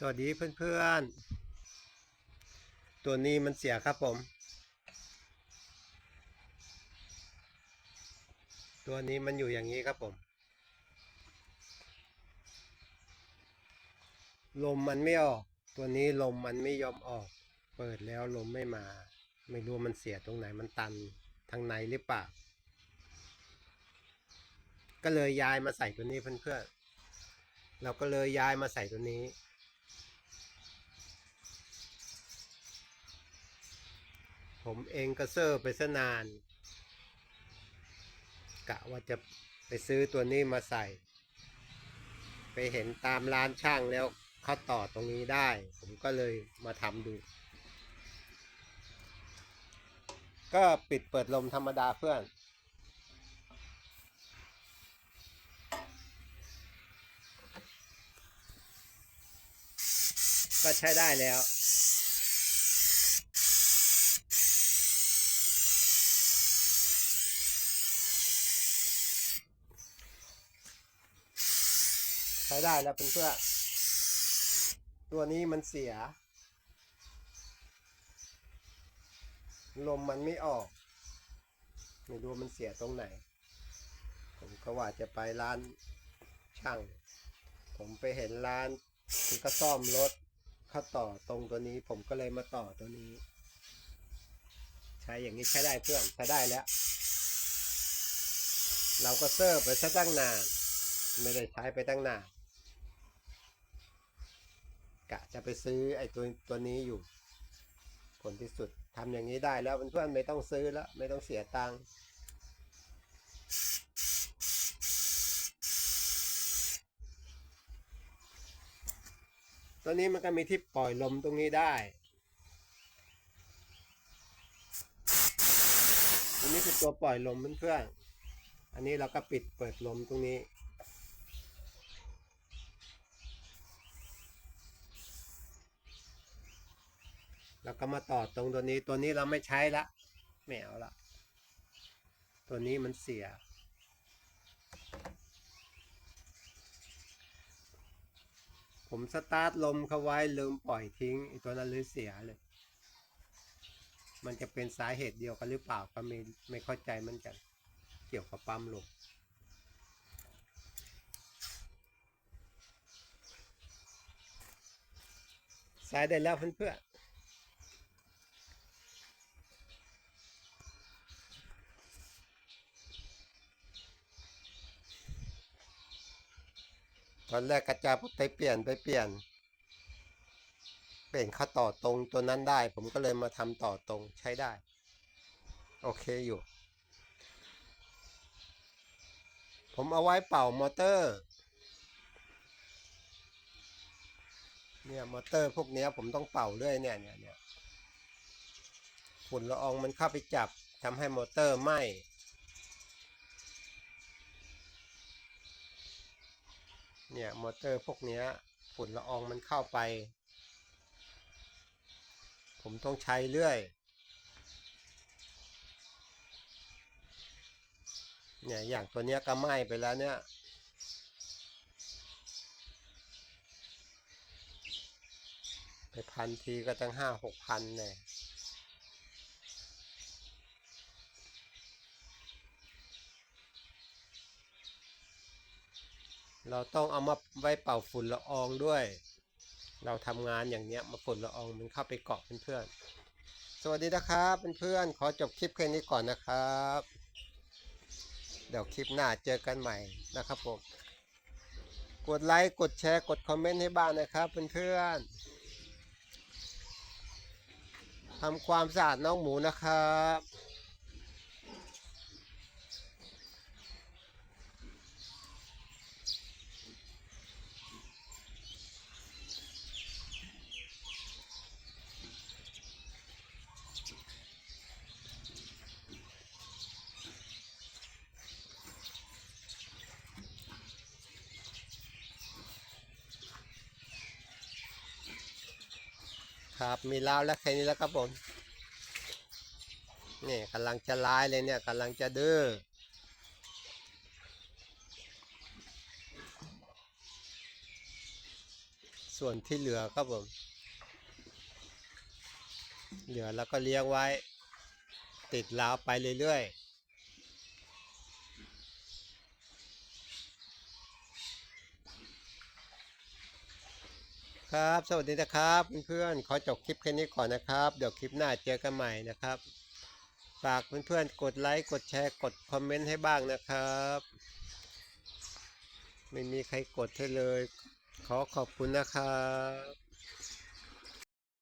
สวัสดีเพื่อนๆ ตัวนี้มันเสียครับผม ตัวนี้มันอยู่อย่างนี้ครับผม ลมมันไม่ออก ตัวนี้ลมมันไม่ยอมออก เปิดแล้วลมไม่มา ไม่รู้มันเสียตรงไหนมันตันทางในหรือเปล่า ก็เลยย้ายมาใส่ตัวนี้เพื่อนๆ เราก็เลยย้ายมาใส่ตัวนี้ ผมเองก็เซอร์ไปซะนาน กะว่าจะไปซื้อตัวนี้มาใส่ ไปเห็นตามร้านช่างแล้วเขาต่อตรงนี้ได้ ผมก็เลยมาทำดู ก็ปิดเปิดลมธรรมดาเพื่อนก็ใช้ได้แล้ว ใช้ได้แล้วเพื่อนๆตัวนี้มันเสีย ลมมันไม่ออก ไม่รู้มันเสียตรงไหน ผมก็ว่าจะไปร้านช่าง ผมไปเห็นร้านที่เขาซ่อมรถเขาต่อตรงตัวนี้ ผมก็เลยมาต่อตัวนี้ ใช้อย่างนี้ใช้ได้เพื่อนใช้ได้แล้ว เราก็เซิร์ฟไปซะตั้งนาน ไม่ได้ใช้ไปตั้งนาน กะจะไปซื้อไอ้ตัวตัวนี้อยู่ ผลที่สุดทำอย่างนี้ได้แล้วเพื่อนๆไม่ต้องซื้อแล้ว ไม่ต้องเสียตังค์ตัวนี้มันก็มีที่ปล่อยลมตรงนี้ได้อันนี้เป็นตัวปล่อยลมเพื่อนๆอันนี้เราก็ปิดเปิดลมตรงนี้ แล้วก็มาต่อตรงตัวนี้ตัวนี้เราไม่ใช้ละไม่เอาละตัวนี้มันเสีย ผมสตาร์ทลมเขาไว้ลืมปล่อยทิ้งไอ้ตัวนั้นเลยเสียเลย มันจะเป็นสาเหตุเดียวกันหรือเปล่าก็ไม่ไม่เข้าใจมือนกันเกี่ยวกับปั๊มลมสายได้แล้วเพื่อน ตอนแรกกระจาไปเปลี่ยนไปเปลี่ยน เปลี่ยนข้าต่อตรงตัวนั้นได้ ผมก็เลยมาทำต่อตรงใช้ได้ โอเคอยู่ ผมเอาไว้เป่ามอเตอร์ เนี่ยมอเตอร์พวกนี้ผมต้องเป่าเรื่อยเนี่ยเนี่ยเนี่ยฝุ่นละอองมันเข้าไปจับทำให้มอเตอร์ไหม้ เนี่ยมอเตอร์พวกนี้ฝุ่นละอองมันเข้าไป ผมต้องใช้เรื่อย เนี่ยอย่างตัวเนี้ยก็ไหม้ไปแล้วเนี่ยไปพันทีก็ตั้งห้าหกพันเนี่ย เราต้องเอามาไว้เป่าฝุ่นละอองด้วย เราทำงานอย่างเนี้ยมาฝุ่นละอองมันเข้าไปเกาะเพื่อนๆสวัสดีนะครับเพื่อนๆขอจบคลิปแค่นี้ก่อนนะครับ เดี๋ยวคลิปหน้าเจอกันใหม่นะครับผมกดไลค์กดแชร์กดคอมเมนต์ให้บ้างนะครับเพื่อนๆทำความสะอาดน้องหมูนะครับ ครับ มีแล้วแล้วแค่นี้แล้วครับผมนี่กำลังจะร้ายเลยเนี่ยกำลังจะดื้อส่วนที่เหลือครับผม เหลือแล้วก็เลี้ยงไว้ ติดราวไปเรื่อยๆ ครับ สวัสดีนะครับเพื่อนๆ ขอจบคลิปแค่นี้ก่อนนะครับ เดี๋ยวคลิปหน้าเจอกันใหม่นะครับ ฝากเพื่อนๆ กดไลค์ กดแชร์ กดคอมเมนต์ให้บ้างนะครับ ไม่มีใครกดให้เลย ขอขอบคุณนะครับ